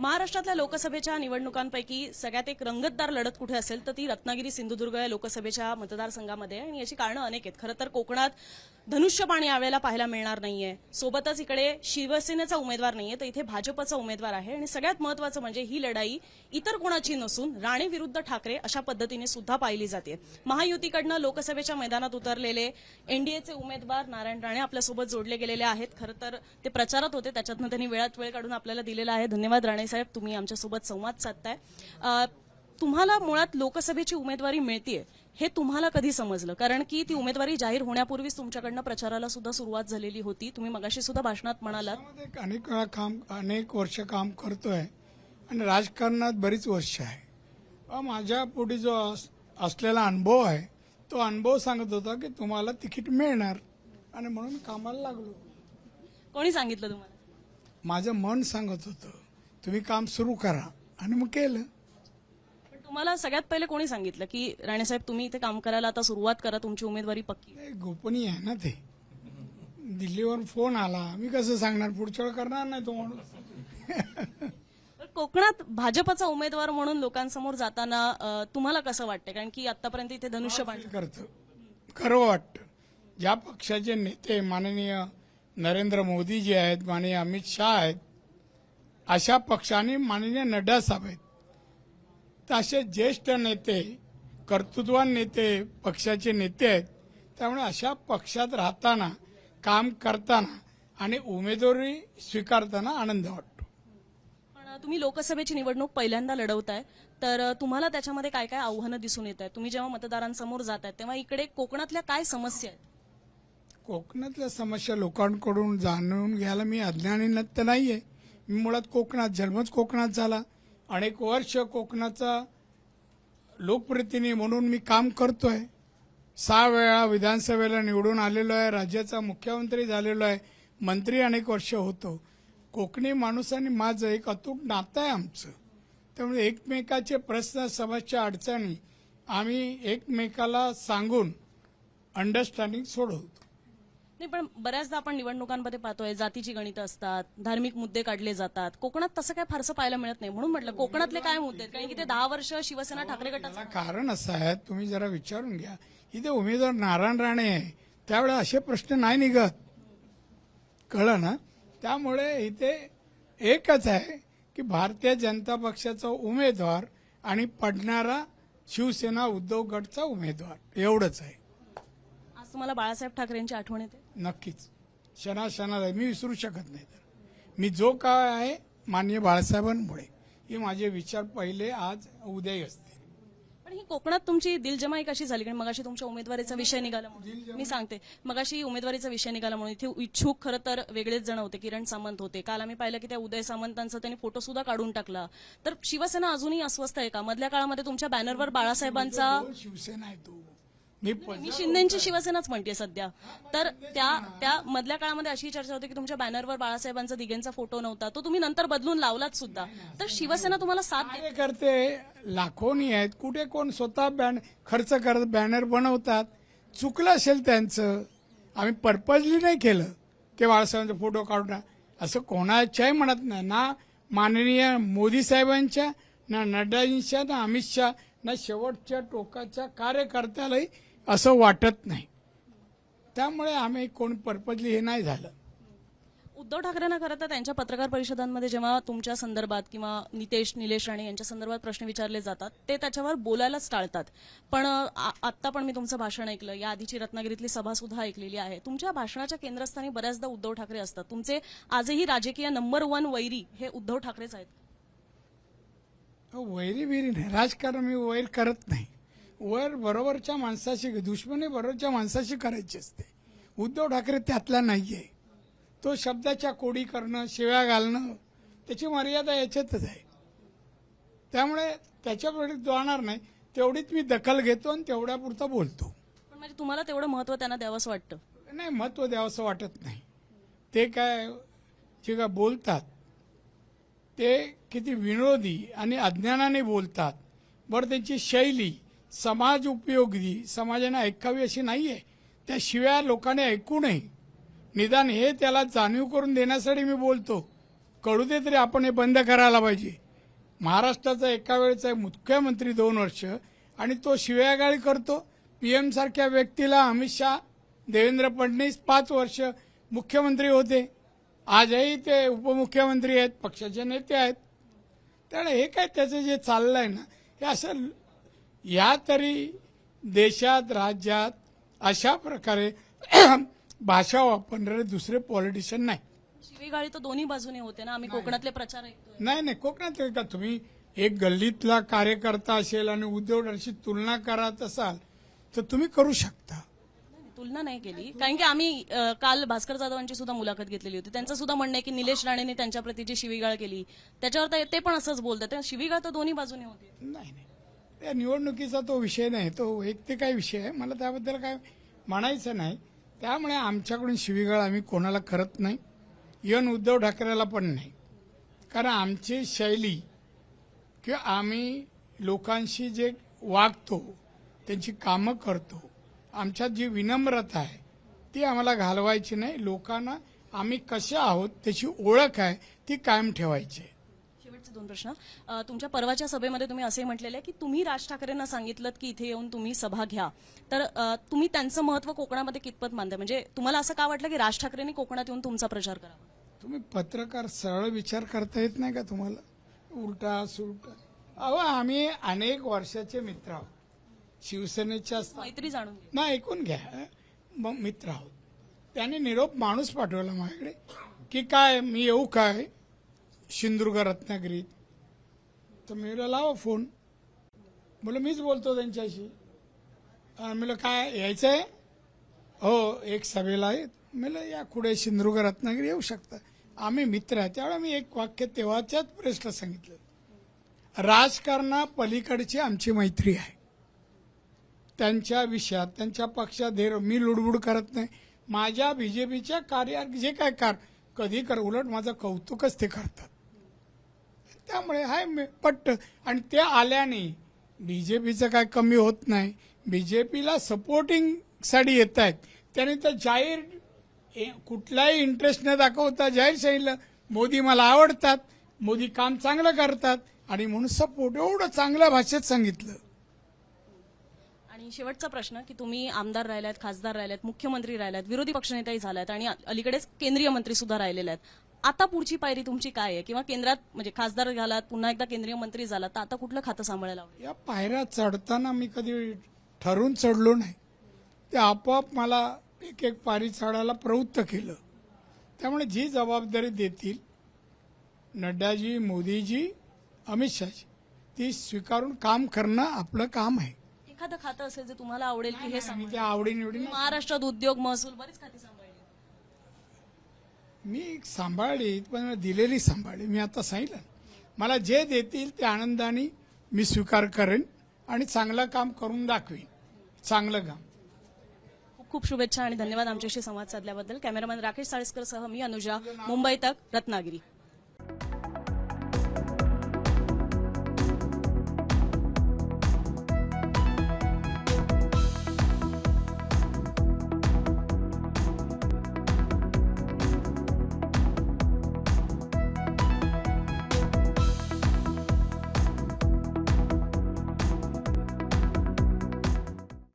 महाराष्ट्रातल्या लोकसभेच्या निवडणुकांपैकी सगळ्यात एक रंगतदार लढत कुठे असेल तर ती रत्नागिरी सिंधुदुर्ग या लोकसभेच्या मतदारसंघामध्ये आणि याची कारणं अनेक आहेत. खरं तर कोकणात धनुष्यपाणी यावेळेला पाहायला मिळणार नाहीये. सोबतच इकडे शिवसेनेचा उमेदवार नाहीये तर इथे भाजपचा उमेदवार आहे. आणि सगळ्यात महत्वाचं म्हणजे ही लढाई इतर कोणाची नसून राणे विरुद्ध ठाकरे अशा पद्धतीने सुद्धा पाहिली जाते. महायुतीकडनं लोकसभेच्या मैदानात उतरलेले एनडीएचे उमेदवार नारायण राणे आपल्यासोबत जोडले गेलेले आहेत. खरं तर ते प्रचारात होते त्याच्यातनं त्यांनी वेळात वेळ काढून आपल्याला दिलेला आहे. धन्यवाद राणे साहेब तुम्ही आमच्यासोबत संवाद साधताय. तुम्हाला मुळात लोकसभेची उमेदवारी मिळतीये हे तुम्हाला कधी समजलं? कारण की ती उमेदवारी जाहीर होण्यापूर्वीच तुमच्याकडनं प्रचाराला सुद्धा सुरुवात झालेली होती. तुम्ही मगाशी सुद्धा भाषणात म्हणालात. अनेक वेळा काम अनेक वर्ष काम करतोय आणि राजकारणात बरीच वर्ष आहे. माझ्या पुढे जो अस- असलेला अनुभव आहे तो अनुभव सांगत होता की तुम्हाला तिकीट मिळणार आणि म्हणून कामाला लागलो. कोणी सांगितलं तुम्हाला? माझं मन सांगत होतं. तुम्ही काम सुरू करा. आणि मग केलं. पण तुम्हाला सगळ्यात पहिले कोणी सांगितलं की राणेसाहेब तुम्ही इथे काम करायला आता सुरुवात करा तुमची उमेदवारी पक्की. गोपनीय आहे ना ते. दिल्लीवर फोन आला. मी कसं सांगणार? पुढच्या वेळ करणार नाही तो माणूस. पण कोकणात भाजपचा उमेदवार म्हणून लोकांसमोर जाताना अं, तुम्हाला कसं वाटतं कारण की आतापर्यंत इथे धनुष्यबाण करतं. खरं वाटतं. ज्या पक्षाचे नेते माननीय नरेंद्र मोदी जे आहेत माननीय अमित शाह आहेत अशा पक्षाने माननीय नड्डा साहेब आहेत तर असे ज्येष्ठ नेते कर्तृत्वान नेते पक्षाचे नेते आहेत त्यामुळे अशा पक्षात राहताना काम करताना आणि उमेदवारी स्वीकारताना आनंद वाटतो. पण तुम्ही लोकसभेची निवडणूक पहिल्यांदा लढवताय तर तुम्हाला त्याच्यामध्ये काय काय आव्हानं दिसून येत आहेत तुम्ही जेव्हा मतदारांसमोर जात आहेत तेव्हा इकडे कोकणातल्या काय समस्या आहेत? कोकणातल्या समस्या लोकांकडून जाणून घ्यायला मी अज्ञानी तर नाहीये. मी मुळात कोकणात जन्मच कोकणात झाला. अनेक वर्ष कोकणाचा लोकप्रतिनिधी म्हणून मी काम करतोय. सहा वेळा विधानसभेला निवडून आलेलो आहे राज्याचा मुख्यमंत्री झालेलो आहे मंत्री अनेक वर्ष होतो. कोकणी माणूस आणि माझं एक अतूट नातं आहे आमचं. त्यामुळे एकमेकाचे प्रश्न समस्या अडचणी आम्ही एकमेकाला सांगून अंडरस्टँडिंग सोडवतो. नाही पण बऱ्याचदा आपण निवडणुकांमध्ये पाहतोय जातीची गणितं असतात धार्मिक मुद्दे काढले जातात. कोकणात तसं काय फारसं पाहायला मिळत नाही. म्हणून म्हटलं कोकणातले काय मुद्दे आहेत? कारण की ते दहा वर्ष शिवसेना ठाकरे गटाचं कारण असं आहे तुम्ही जरा विचारून घ्या. इथे उमेदवार नारायण राणे आहे. त्यावेळेला असे प्रश्न नाही निघत. कळलं ना? त्यामुळे इथे एकच आहे की भारतीय जनता पक्षाचा उमेदवार आणि पडणारा शिवसेना उद्धव गटचा उमेदवार. एवढंच आहे. आज तुम्हाला बाळासाहेब ठाकरेंची आठवण येते. नक्कीच. क्षणाक्षणाला मी विसरू शकत नाही तर. मी जो काय आहे माननीय बाळासाहेबांमुळे. हे माझे विचार पहिले आज उद्याही असतील. पण ही कोकणात तुमची दिलजमाई कशी झाली? कारण मगाशी तुमच्या उमेदवारीचा विषय निघाला म्हणून. मी सांगते. मगाशी उमेदवारीचा विषय निघाला म्हणून. इथे इच्छुक खरं तर वेगळेच जण होते. किरण सामंत होते. काल आम्ही पाहिलं की त्या उदय सामंतांचा त्यांनी फोटो सुद्धा काढून टाकला. तर शिवसेना अजूनही अस्वस्थ आहे का? मधल्या काळामध्ये तुमच्या बॅनरवर बाळासाहेबांचा शिवसेना आहे तू. मी शिंदेची शिवसेनाच म्हणते सध्या. तर त्या त्या मधल्या काळामध्ये अशी चर्चा होती की तुमच्या बॅनरवर बाळासाहेबांचा दिघेंचा फोटो नव्हता. तो तुम्ही नंतर बदलून लावलाच सुद्धा. तर शिवसेना तुम्हाला साथ कार्यकर्ते लाखोनी आहेत. कुठे कोण स्वतः बॅन खर्च करत बॅनर बनवतात. चुकलं असेल त्यांचं. आम्ही पर्पजली नाही केलं की बाळासाहेबांचा फोटो काढून. असं कोणाच्याही म्हणत नाही. ना माननीय मोदी साहेबांच्या ना नड्डाजींच्या ना अमित शहा. ना शेवटच्या टोकाच्या कार्यकर्त्यालाही असं वाटत नाही. त्यामुळे आम्ही कोण परपजली हे नाही झालं. उद्धव ठाकरेंना खरं तर त्यांच्या पत्रकार परिषदांमध्ये जेव्हा तुमच्या संदर्भात किंवा नितेश निलेश राणे यांच्या संदर्भात प्रश्न विचारले जातात ते त्याच्यावर बोलायलाच टाळतात. पण आता आत्ता पण मी तुमचं भाषण ऐकलं. या आधीची रत्नागिरीतली सभा सुद्धा ऐकलेली आहे. तुमच्या भाषणाच्या केंद्रस्थानी बऱ्याचदा उद्धव ठाकरे असतात. तुमचे आजही राजकीय नंबर वन वैरी हे उद्धव ठाकरेच आहेत. वैरी बिरी नाही. राजकारण मी वैर करत नाही. वैर बरोबरच्या माणसाशी दुश्मनी बरोबरच्या माणसाशी करायची असते. उद्धव ठाकरे त्यातला नाहीये. तो शब्दाच्या कोडी करणं शिव्या घालणं त्याची मर्यादा याच्यातच आहे. त्यामुळे त्याच्यापुढे जाणार नाही. तेवढीच मी दखल घेतो आणि तेवढ्यापुरता बोलतो. पण म्हणजे तुम्हाला तेवढं महत्त्व त्यांना द्यावंसं वाटतं? नाही महत्त्व द्यावंसं वाटत नाही. ते काय जे काय बोलतात ते किती विनोदी आणि अज्ञानाने बोलतात. बरं त्यांची शैली समाज उपयोगी समाजाने ऐकावी अशी नाही आहे त्याशिवाय लोकांनी ऐकू नये. निदान हे त्याला जाणीव करून देण्यासाठी मी बोलतो. कळू दे तरी आपण हे बंद करायला पाहिजे. महाराष्ट्राचा एका वेळेचा मुख्यमंत्री दोन वर्ष आणि तो शिव्यागाळी करतो. पीएम सारख्या व्यक्तीला अमित शहा देवेंद्र फडणवीस पाच वर्ष मुख्यमंत्री होते. आजही ते उपमुख्यमंत्री आहेत पक्षाचे नेते आहेत. त्यामुळे हे काय त्याचं जे चाललंय ना हे असं या तरी देशात राज्यात अशा प्रकारे भाषा वापरणारे दुसरे पॉलिटिशियन नाही. शिवीगाळी तर दोन्ही बाजूने होते ना आम्ही कोकणातले प्रचार ऐकतोय. नाही नाही कोकणात आहे का तुम्ही एक गल्लीतला कार्यकर्ता असेल आणि उद्धव ठाकरेशी तुलना करत असाल तर तुम्ही करू शकता. तुलना नाही केली. कारण की आम्ही अ, काल भास्कर जाधवांची सुद्धा मुलाखत घेतलेली होती. त्यांचं सुद्धा म्हणणं आहे की निलेश राणेने त्यांच्या प्रती जी शिवीगाळ केली त्याच्यावर तर ते पण असंच बोलतात. त्या शिवीगाळ तर दोन्ही बाजूने होते. नाही नाही. त्या निवडणुकीचा तो विषय नाही. तो वैयक्तिक काय विषय आहे. मला त्याबद्दल काय म्हणायचं नाही. त्यामुळे आमच्याकडून शिवीगाळ आम्ही कोणाला करत नाही. इवन उद्धव ठाकरेला पण नाही. कारण आमची शैली किंवा आम्ही लोकांशी जे वागतो त्यांची कामं करतो आमच्यात जी विनम्रता आहे ती आम्हाला घालवायची नाही. लोकांना आम्ही कसे आहोत त्याची ओळख आहे ती कायम ठेवायची शेवटचे दोन प्रश्न. तुमच्या परवाच्या सभेमध्ये तुम्ही असे म्हटलेले आहे की तुम्ही राज ठाकरेंना सांगितलं की इथे येऊन तुम्ही सभा घ्या. तर तुम्ही त्यांचं महत्त्व कोकणामध्ये कितपत मानताय म्हणजे तुम्हाला असं का वाटलं की राज ठाकरेंनी कोकणात येऊन तुमचा प्रचार करावा? तुम्ही पत्रकार सरळ विचार करता येत नाही का तुम्हाला? उलटा सुलटा. अहो आम्ही अनेक वर्षाचे मित्र आहोत. शिवसेनेच्या मैत्री जाणून घ्या ना ऐकून घ्या. मग मित्र आहोत. त्याने निरोप माणूस पाठवला माझ्याकडे की काय मी येऊ काय? सिंधुदुर्ग रत्नागिरीत. तर मी लावा फोन. बोल मीच बोलतो त्यांच्याशी. म्हणलं काय यायचं आहे हो एक सभेला आहे. म्हणलं या पुढे सिंधुदुर्ग रत्नागिरी येऊ शकता. आम्ही मित्र आहे. त्यावेळेला मी एक वाक्य तेव्हाच्याच प्रेसला सांगितलं. राजकारणा पलीकडची आमची मैत्री आहे. त्यांच्या विषयात त्यांच्या पक्षात धैर्य मी लुडबुड करत नाही. माझ्या बीजेपीच्या कार्यात जे काय कार कधी कर उलट माझं कौतुकच ते करतात. त्यामुळे हाय मी पट्ट. आणि ते आल्याने बीजेपीचं काय कमी होत नाही. बीजेपीला सपोर्टिंगसाठी येत आहेत. त्याने तर जाहीर ए- कुठलाही इंटरेस्ट न दाखवता जाहीर सांगितलं मोदी मला आवडतात मोदी काम चांगलं करतात. आणि म्हणून सपोर्ट एवढं चांगल्या भाषेत सांगितलं. आणि शेवटचा प्रश्न की तुम्ही आमदार राहिल्यात खासदार राहिल्यात मुख्यमंत्री राहिल्यात विरोधी पक्षनेताही झाल्यात आणि अलीकडेच केंद्रीय मंत्री सुद्धा राहिलेले आहेत. आता पुढची पायरी तुमची काय आहे? किंवा केंद्रात म्हणजे खासदार झालात पुन्हा एकदा केंद्रीय मंत्री झालात तर आता कुठलं खातं सांभाळायला हवं? या पायऱ्या चढताना मी कधी ठरून चढलो नाही. ते आपोआप मला एक एक पायरी चढायला प्रवृत्त केलं. त्यामुळे जी जबाबदारी देतील नड्डाजी मोदीजी अमित शहाजी ती स्वीकारून काम करणं आपलं काम आहे. एखादं खातं असेल जे तुम्हाला आवडेल की हे त्या आवडीनिवडी महाराष्ट्रात उद्योग महसूल बरीच खाती सांभाळली. मी सांभाळली पण दिलेली सांभाळली. मी आता सांगितलं मला जे देतील ते आनंदाने मी स्वीकार करेन आणि चांगलं काम करून दाखवीन. चांगलं काम. खूप खूप शुभेच्छा आणि धन्यवाद आमच्याशी संवाद साधल्याबद्दल. कॅमेरामॅन राकेश साळेसकर सह मी अनुजा मुंबई तक रत्नागिरी.